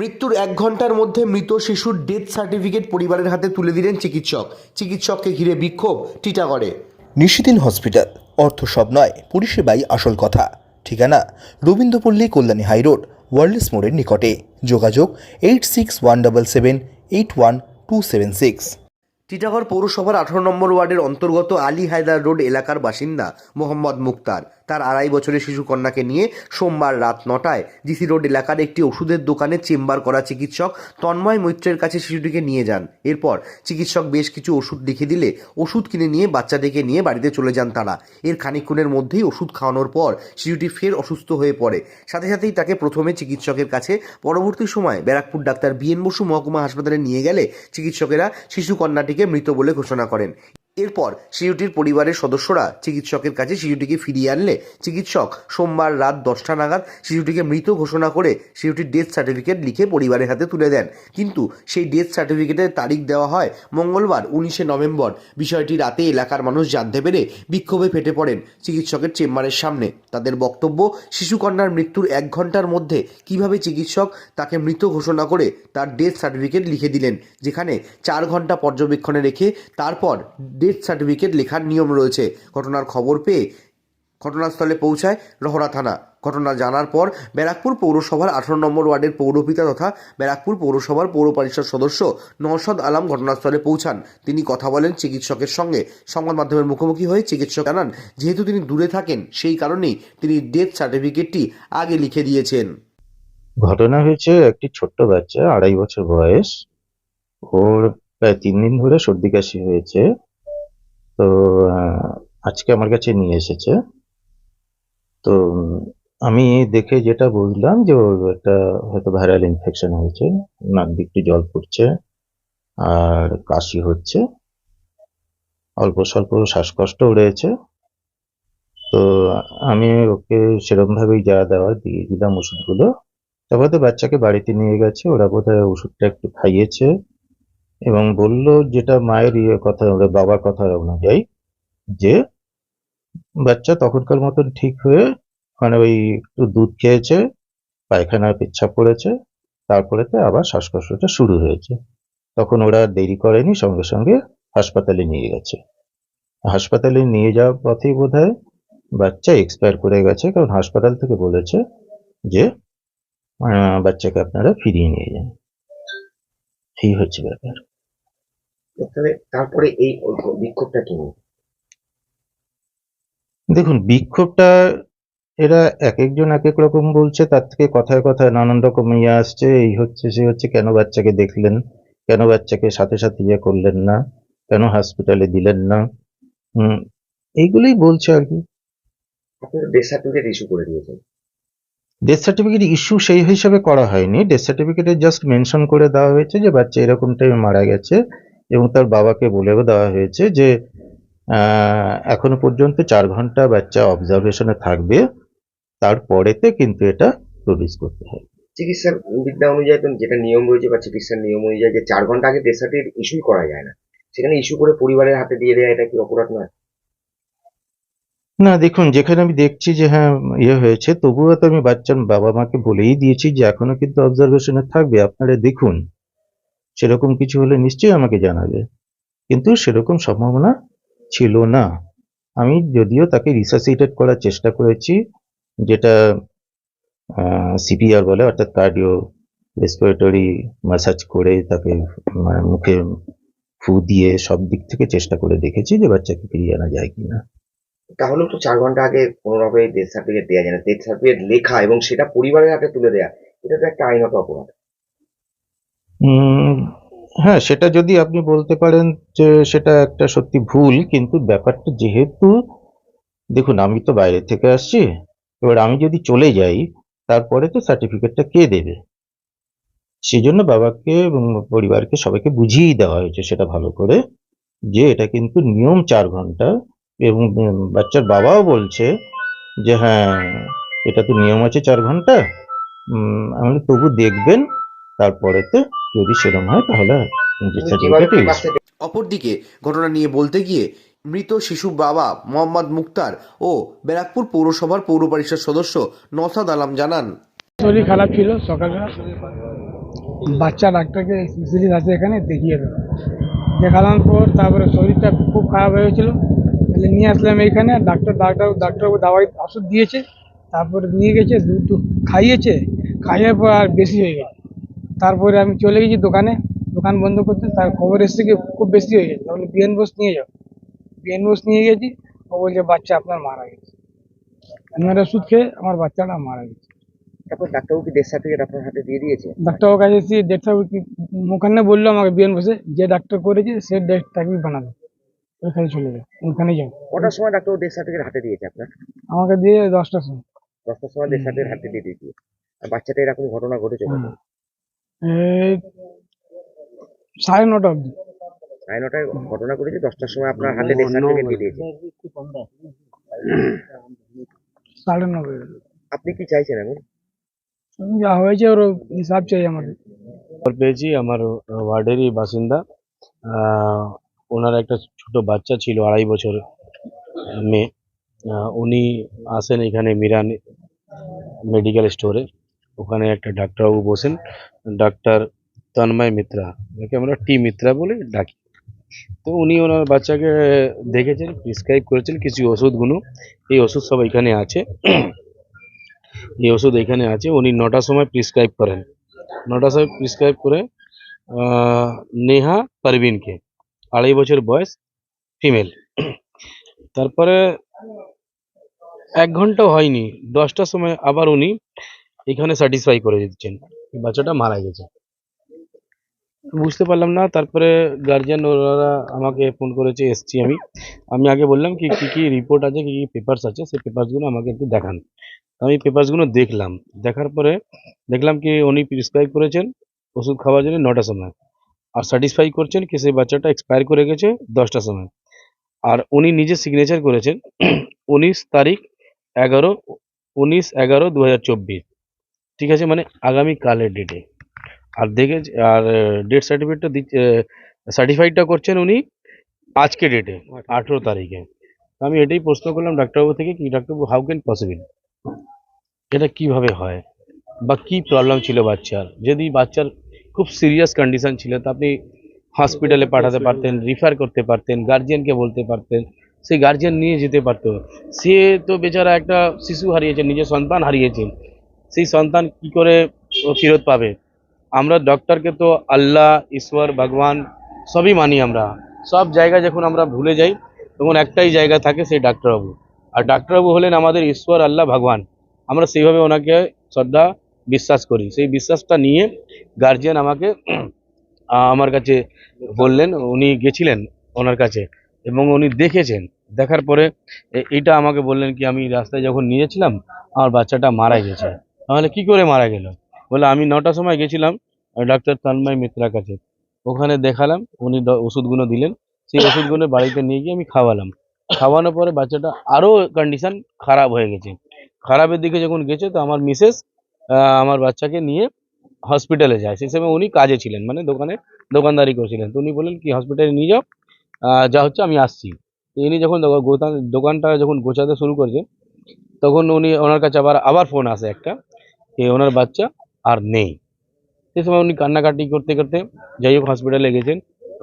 মৃত্যুর এক ঘণ্টার মধ্যে মৃত শিশুর ডেথ সার্টিফিকেট পরিবারের হাতে তুলে দিলেন চিকিৎসক। চিকিৎসককে ঘিরে বিক্ষোভ টিটাগড়ে। নিশিদিন হসপিটাল, অর্থ সব নয়, পরিষেবাই আসল কথা। ঠিকানা, রবীন্দ্রপল্লী, কল্যাণী হাইরোড ওয়ার্ল্ডস মোড়ের নিকটে। যোগাযোগ eight six one double seven eight one two seven six Titagarh পৌরসভার আঠারো নম্বর ওয়ার্ডের অন্তর্গত আলী হায়দার রোড এলাকার বাসিন্দা মোহাম্মদ মুক্তার। তার আড়াই বছরের শিশু কন্যাকে নিয়ে সোমবার রাত নটায় জিসি রোড এলাকার একটি ওষুধের দোকানে চেম্বার করা চিকিৎসক তন্ময় মৈত্রের কাছে শিশুটিকে নিয়ে যান। এরপর চিকিৎসক বেশ কিছু ওষুধ লিখে দিলে ওষুধ কিনে নিয়ে বাচ্চাটিকে নিয়ে বাড়িতে চলে যান তারা। এর খানিকক্ষণের মধ্যেই ওষুধ খাওয়ানোর পর শিশুটি ফের অসুস্থ হয়ে পড়ে। সাথে সাথেই তাকে প্রথমে চিকিৎসকের কাছে, পরবর্তী সময় ব্যারাকপুর ডাক্তার বিএন বসু মহকুমা হাসপাতালে নিয়ে গেলে চিকিৎসকেরা শিশু কন্যাটিকে মৃত বলে ঘোষণা করেন। এরপর শিশুটির পরিবারের সদস্যরা চিকিৎসকের কাছে শিশুটিকে ফিরিয়ে আনলে চিকিৎসক সোমবার রাত দশটা নাগাদ শিশুটিকে মৃত ঘোষণা করে শিশুটির ডেথ সার্টিফিকেট লিখে পরিবারের হাতে তুলে দেন। কিন্তু সেই ডেথ সার্টিফিকেটের তারিখ দেওয়া হয় মঙ্গলবার, উনিশে নভেম্বর। বিষয়টি রাতে এলাকার মানুষ জানতে পেরে বিক্ষোভে ফেটে পড়েন চিকিৎসকের চেম্বারের সামনে। তাদের বক্তব্য, শিশুকন্যার মৃত্যুর এক ঘণ্টার মধ্যে কীভাবে চিকিৎসক তাকে মৃত ঘোষণা করে তার ডেথ সার্টিফিকেট লিখে দিলেন, যেখানে চার ঘণ্টা পর্যবেক্ষণে রেখে তারপর ডেথ সার্টিফিকেট লেখার নিয়ম রয়েছে। ঘটনার খবর পেয়ে ঘটনাস্থলে পৌঁছায় রহরা থানা। ঘটনা জানার পর ব্যারাকপুর পৌরসভার আঠারো নম্বর ওয়ার্ডের পৌরপিতা তথা ব্যারাকপুর পৌরসভার পৌর পরিষদ সদস্য নওশাদ আলম ঘটনাস্থলে পৌঁছান। তিনি কথা বলেন চিকিৎসকের সঙ্গে। সংবাদ মাধ্যমের মুখোমুখি হয়ে চিকিৎসক জানান, যেহেতু তিনি দূরে থাকেন, সেই কারণেই তিনি ডেথ সার্টিফিকেটটি আগে লিখে দিয়েছেন। ঘটনা হয়েছে, একটি ছোট্ট বাচ্চা, আড়াই বছর বয়স। ওর প্রায় তিন দিন ধরে সর্দি কাশি হয়েছে। তো আজকে আমার কাছে নিয়ে এসেছে। তো, আমি দেখে যেটা বুঝলাম যে একটা হয়তো ভাইরাল ইনফেকশন হয়েছে, নাক দিয়ে একটু জল পড়ছে আর কাশি হচ্ছে। অল্প স্বল্প শ্বাসকষ্টও রয়েছে তো, আমি ওকে সেরকম ভাবেই যা দেওয়া দিয়ে দিলাম ওষুধগুলো। তারপর তো বাচ্চাকে বাড়িতে নিয়ে গেছে, ওরা বোধহয় ওষুধটা একটু খাইয়েছে। এবং বলল যেটা মায়ের ইয়ে কথা বাবার কথা অনুযায়ী যে বাচ্চা তখনকার মতন ঠিক হয়ে মানে ওই একটু দুধ খেয়েছে, পায়খানা পেচ্ছাপ করেছে তারপরে তো আবার শ্বাসকষ্টটা শুরু হয়েছে। তখন ওরা দেরি করেনি, সঙ্গে সঙ্গে হাসপাতালে নিয়ে গেছে। হাসপাতালে নিয়ে যাওয়ার পথেই বোধহয় বাচ্চা এক্সপায়ার করে গেছে, কারণ হাসপাতাল থেকে বলেছে যে বাচ্চাকে আপনারা ফিরিয়ে নিয়ে যান। এই হচ্ছে ব্যাপার। তাহলে তারপরে এই বিক্ষোভটা কি দেখুন বিক্ষোভটা এরা এক একজন এক এক রকম বলছে তার থেকে কথায় কথায় নানান রকম ইয়ে আসছে এই হচ্ছে সে হচ্ছে কেন বাচ্চাকে দেখলেন? কেন বাচ্চাকে সাথে সাথে ইয়ে করলেন না? কেন হসপিটালে দিলেন না? হুম এইগুলোই বলছে আর কি। আপনারা ডেথ সার্টিফিকেট ইস্যু করে দিয়েছেন। ডেথ সার্টিফিকেট ইস্যু সেই হিসাবে করা হয়নি। ডেথ সার্টিফিকেটে জাস্ট মেনশন করে দেওয়া হয়েছে যে বাচ্চা এরকম টাইমে মারা গেছে। এবং তার বাবাকে বলেও দেওয়া হয়েছে যে আহ, এখনও পর্যন্ত চার ঘণ্টা বাচ্চা অবজারভেশনে থাকবে তারপরেতে কিন্তু এটা প্রডিউস করতে হবে। চিকিৎসার বিদ্যা অনুযায়ী তো যেটা নিয়ম রয়েছে বা চিকিৎসার নিয়ম অনুযায়ী যে চার ঘণ্টা আগে সার্টিফিকেট ইস্যুই করা যায় না। সেখানে ইস্যু করে পরিবারের হাতে দিয়ে দেওয়া এটা কি অপরাধ নয়? না দেখুন যেখানে আমি দেখছি যে হ্যাঁ ইয়ে হয়েছে তবুও তো আমি বাচ্চার বাবা মাকে বলেই দিয়েছি যে এখনও কিন্তু অবজারভেশনে থাকবে। আপনারা দেখুন সেরকম কিছু হলে নিশ্চয়ই আমাকে জানাবে। কিন্তু সেরকম সম্ভাবনা ছিল না। আমি যদিও তাকে রিসাসিটেট করার চেষ্টা করেছি যেটা সিপিআর বলে অর্থাৎ কার্ডিও রেসপিরেটরি ম্যাসাজ করে তাকে মানে মুখে ফু দিয়ে সব দিক থেকে চেষ্টা করে দেখেছি যে বাচ্চাকে ফিরিয়ে আনা যায় কিনা। তাহলেও তো চার ঘণ্টা আগে কোনোভাবে ডেথ সার্টিফিকেট দেওয়া যায় না। ডেথ সার্টিফিকেট লেখা এবং সেটা পরিবারের হাতে তুলে দেওয়া এটা তো একটা আইনত অপরাধ। হ্যাঁ সেটা যদি আপনি বলতে পারেন যে সেটা একটা সত্যি ভুল, কিন্তু ব্যাপারটা যেহেতু, দেখুন, আমি তো বাইরে থেকে আসছি, এবার আমি যদি চলে যাই, তারপরে তো সার্টিফিকেটটা কে দেবে? সেই জন্য বাবাকে এবং পরিবারকে সবাইকে বুঝিয়েই দেওয়া হয়েছে সেটা ভালো করে, যে এটা কিন্তু নিয়ম চার ঘণ্টা এবং বাচ্চার বাবাও বলছে যে হ্যাঁ এটা তো নিয়ম আছে চার ঘণ্টা আমি তবু দেখবেন, তারপরেতে যদি সেরকম হয় তাহলে অপরদিকে ঘটনা নিয়ে বলতে গিয়ে মৃত শিশু বাবা মোহাম্মদ মুক্তার ও ব্যারাকপুর পৌরসভার পৌর পরিষদ সদস্য নসাদ আলম জানান। শরীর খারাপ ছিল সকালবেলা বাচ্চা ডাক্তারকে স্পেশালিস্ট আছে এখানে দেখিয়ে দেবো। দেখালাম পর তারপরে শরীরটা খুব খারাপ হয়েছিল তাহলে নিয়ে আসলাম এইখানে ডাক্তার ডাক্তার ডাক্তারবাবু দাওয়াই ওষুধ দিয়েছে তারপরে নিয়ে গেছে দুধ খাইয়েছে খাইয়ে পর আর বেশি হয়ে গেছে। তারপরে আমি চলে গেছি দোকানে। দোকান বন্ধ করতে তার খবর এসেছে কি খুব বেশি হয়ে গেছে। তাহলে বিএন বোস নিয়ে যাও। বিএন বোস নিয়ে গেছি ও বলছে বাচ্চা আপনার মারা গেছে। আমি ওর ওষুধ খেয়ে আমার বাচ্চাটা মারা গেছে। তারপর ডাক্তারবাবু কি ডেথ সার্টিফিকেট আপনার হাতে দিয়ে দিয়েছে? ডাক্তারের কাছে এসে ডেটটা ওখানে বলল আমাকে বিএন বসে যে ডাক্তার করেছে সে বানাবে। ওইখানে চলে যাও ওখানে যাও। কটার সময় ডাক্তারবাবু ডেথ সার্টিফিকেট হাতে দিয়েছে আপনার? আমাকে দিয়ে দশটার সময়। দশটার সময় ডেথ সার্টিফিকেট হাতে দিয়ে দিয়েছে। বাচ্চাটা এরকম ঘটনা ঘটেছে সাড়ে নটা অবধি। সাড়ে নটায় ঘটনা ঘটেছে দশটার সময় আপনার হাতে ডেথ সার্টিফিকেট দিয়ে দিয়েছে সাড়ে নটা আপনি কি চাইছেন এখন? যা হয়েছে ওর হিসাব চাই আমাদের খবর পেয়েছি আমার ওয়ার্ডেরই বাসিন্দা। আহ, ওনার একটা ছোট বাচ্চা ছিল আড়াই বছর মেয়ে। আহ, উনি আসেন এখানে মিরান মেডিকেল স্টোরে। ওখানে একটা ডাক্তারবাবু বসেন, ডাক্তার তন্ময় মিত্রা, যাকে আমরা টি মিত্রা বলে ডাকি। তো উনি ওনার বাচ্চাকে দেখেছেন প্রিসক্রাইব করেছেন কিছু ওষুধগুলো। এই ওষুধ সব এখানে আছে। এই ওষুধ এখানে আছে। উনি নটার সময় প্রিসক্রাইব করেন। নটার সময় প্রিসক্রাইব করে নেহা পারভিনকে, আড়াই বছর বয়স ফিমেল তারপরে এক ঘণ্টা হয়নি, দশটার সময় আবার উনি এখানে স্যাটিসফাই করে দিচ্ছেন। বাচ্চাটা মারা গেছে। বুঝতে পারলাম না, তারপরে গার্জিয়ান ওরা আমাকে ফোন করেছে, এসছি আমি। আমি আগে বললাম কি কি কি রিপোর্ট আছে, কী কী পেপারস আছে, সেই পেপারসগুলো আমাকে একটু দেখান। আমি পেপারসগুলো দেখলাম। দেখার পরে দেখলাম কি উনি প্রিসক্রাইব করেছেন ওষুধ খাওয়ার জন্য নটার সময়। আর স্যাটিসফাই করছেন কি সেই বাচ্চাটা এক্সপায়ার করে গেছে দশটার সময়। আর উনি নিজে সিগনেচার করেছেন উনিশ তারিখ এগারো, উনিশ এগারো দু হাজার চব্বিশ। ঠিক আছে মানে আগামী কালের ডেটে আর দেখে আর ডেট সার্টিফিকেটটা দিচ্ছে সার্টিফাইডটা করছেন উনি আজকে ডেটে আঠেরো তারিখে। আমি এটাই প্রশ্ন করলাম ডাক্তারবাবু থেকে কি ডাক্তারবাবু হাউ ক্যান পসিবল এটা কীভাবে হয়? বা কি প্রবলেম ছিল বাচ্চার? যদি বাচ্চার খুব সিরিয়াস কন্ডিশন ছিল তা আপনি হসপিটালে পাঠাতে পারতেন রিফার করতে পারতেন গার্জিয়ানকে বলতে পারতেন সেই গার্জিয়ান নিয়ে যেতে পারতো। সে তো বেচারা একটা শিশু হারিয়েছে নিজের সন্তান হারিয়েছে। সেই সন্তান কি করে ফেরত পাবে? আমরা ডক্টরকে তো আল্লাহ, ঈশ্বর, ভগবান সবই মানি আমরা। সব জায়গা যখন আমরা ভুলে যাই, তখন একটাই জায়গা থাকে সেই ডাক্তারবাবু। আর ডাক্তারবাবু হলেন আমাদের ঈশ্বর, আল্লাহ, ভগবান। আমরা সেইভাবে ওনাকে শ্রদ্ধা বিশ্বাস করি। সেই বিশ্বাসটা নিয়ে গার্জিয়ান আমাকে আমার কাছে বললেন, উনি গেছিলেন ওনার কাছে এবং উনি দেখেছেন। দেখার পরে এ- এইটা আমাকে বললেন কি, আমি রাস্তায় যখন নিয়েছিলাম, আমার বাচ্চাটা মারা গেছে। তাহলে কি করে মারা গেল? বলে, আমি নটার সময় গেছিলাম ডাক্তার তন্ময় মিত্রার কাছে। ওখানে দেখালাম, উনি ওষুধগুলো দিলেন। সেই ওষুধগুলো বাড়িতে নিয়ে গিয়ে আমি খাওয়ালাম। খাওয়ানোর পরে বাচ্চাটা আরও কন্ডিশন খারাপ হয়ে গেছে। খারাপের দিকে যখন গেছে, তো আমার মিসেস আমার বাচ্চাকে নিয়ে হসপিটালে যায়। সেই সময় উনি কাজে ছিলেন মানে দোকানে দোকানদারি করছিলেন। তো উনি বললেন, কি হসপিটালে নিয়ে যাও। যা হচ্ছে আমি আসছি। তো ইনি যখন দোকা- দোকানটা যখন গোছাতে শুরু করছে, তখন উনি ওনার কাছে আবার আবার ফোন আসে একটা। যে ওনার বাচ্চা আর নেই। সেই সময় উনি কান্নাকাটি করতে করতে যাই হোক হসপিটালে গেছেন,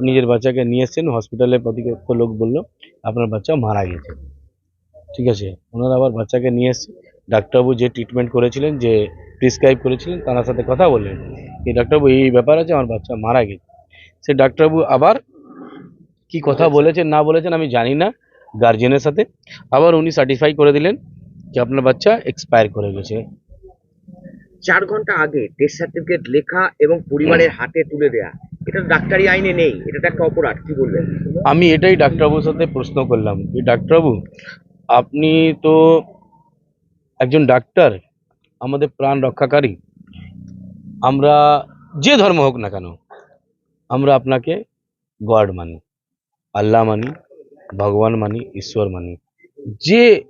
নিজের বাচ্চাকে নিয়ে এসছেন হসপিটালে প্রতিপক্ষ লোক বলল, আপনার বাচ্চা মারা গেছে। ঠিক আছে, ওনারা আবার বাচ্চাকে নিয়ে এসছে। ডাক্তারবাবু যে ট্রিটমেন্ট করেছিলেন, যে প্রিসক্রাইব করেছিলেন, তার সাথে কথা বললেন। এই ডাক্তারবাবু, এই ব্যাপার আছে, আমার বাচ্চা মারা গেছে। সে ডাক্তারবাবু আবার কি কথা বলেছেন, না বলেছেন, আমি জানি না গার্জেনের সাথে। আবার উনি সার্টিফাই করে দিলেন যে আপনার বাচ্চা এক্সপায়ার করে গেছে। চার ঘণ্টা আগে ডেথ সার্টিফিকেট লেখা এবং পরিবারের হাতে তুলে দেয়া। এটা ডাক্তারি আইনে নেই এটা তো একটা অপরাধ কি বলবেন? আমি এটাই ডাক্তারবাবুর সাথে প্রশ্ন করলাম। যে ডাক্তারবাবু আপনি তো একজন ডাক্তার আমাদের প্রাণ রক্ষাকারী। আমরা যে ধর্ম হোক না কেন আমরা আপনাকে গড মানি আল্লাহ মানি ভগবান মানি ঈশ্বর মানি যে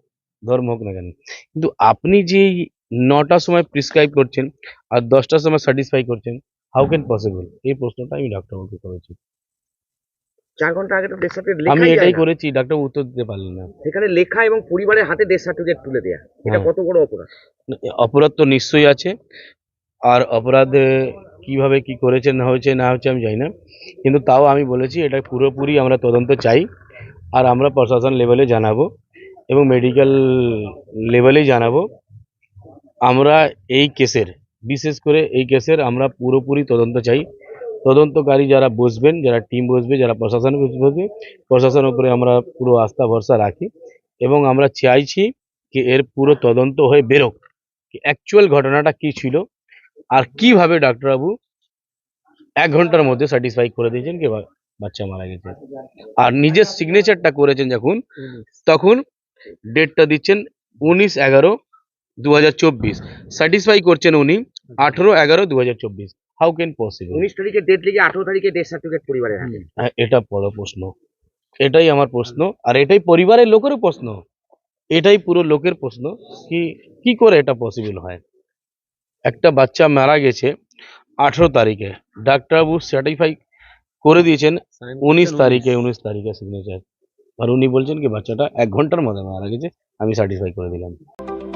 ধর্ম হোক না কেন। কিন্তু আপনি যে নটার সময় প্রিসক্রাইব করছেন আর দশটার সময় স্যাটিসফাই করছেন হাউ ক্যান পসিবল এই প্রশ্নটা আমি ডাক্তারবাবুকে করেছি। চার ঘণ্টা আগে তো ডেথ সার্টিফিকেট আমি এটাই করেছি ডাক্তার উত্তর দিতে পারলেন না। লেখা এবং পরিবারের হাতে ডেথ সার্টিফিকেট তুলে দেয়া এটা হ্যাঁ। কত বড় অপরাধ? অপরাধ তো নিশ্চয়ই আছে আর অপরাধে কীভাবে কি করেছে না হয়েছে না হচ্ছে আমি জানি না কিন্তু তাও আমি বলেছি এটা পুরোপুরি আমরা তদন্ত চাই আর আমরা প্রশাসন লেভেলে জানাব এবং মেডিকেল লেভেলেই জানাব আমরা এই কেসের বিশেষ করে এই কেসের আমরা পুরোপুরি তদন্ত চাই। তদন্তকারী যারা বসবেন যারা টিম বসবে যারা প্রশাসন বসবে প্রশাসনের উপরে আমরা পুরো আস্থা ভরসা রাখি এবং আমরা চাইছি কি এর পুরো তদন্ত হয়ে বেরোক। অ্যাকচুয়াল ঘটনাটা কি ছিল আর কীভাবে ডাক্তারবাবু এক ঘণ্টার মধ্যে স্যাটিসফাই করে দিয়েছেন কি বাচ্চা মারা গেছে। আর নিজের সিগনেচারটা করেছেন যখন তখন ডেটটা দিচ্ছেন উনিশ এগারো দু হাজার চব্বিশ। স্যাটিসফাই করছেন উনি আঠেরো এগারো দু চব্বিশ। হাউ ক্যান পসিবল উনিশ তারিখে ডেট লিখে আঠারো তারিখে ডেথ সার্টিফিকেট পরিবারের হাতে হ্যাঁ এটা বড় প্রশ্ন। এটাই আমার প্রশ্ন। আর এটাই পরিবারের লোকেরও প্রশ্ন। এটাই পুরো লোকের প্রশ্ন কি কি করে এটা পসিবল হয়? একটা বাচ্চা মারা গেছে আঠেরো তারিখে। ডাক্তারবাবু সার্টিফাই করে দিয়েছেন উনিশ তারিখে উনিশ তারিখে সিগনেচার আর উনি বলছেন কি বাচ্চাটা এক ঘণ্টার মধ্যে মারা গেছে আমি সার্টিফাই করে দিলাম।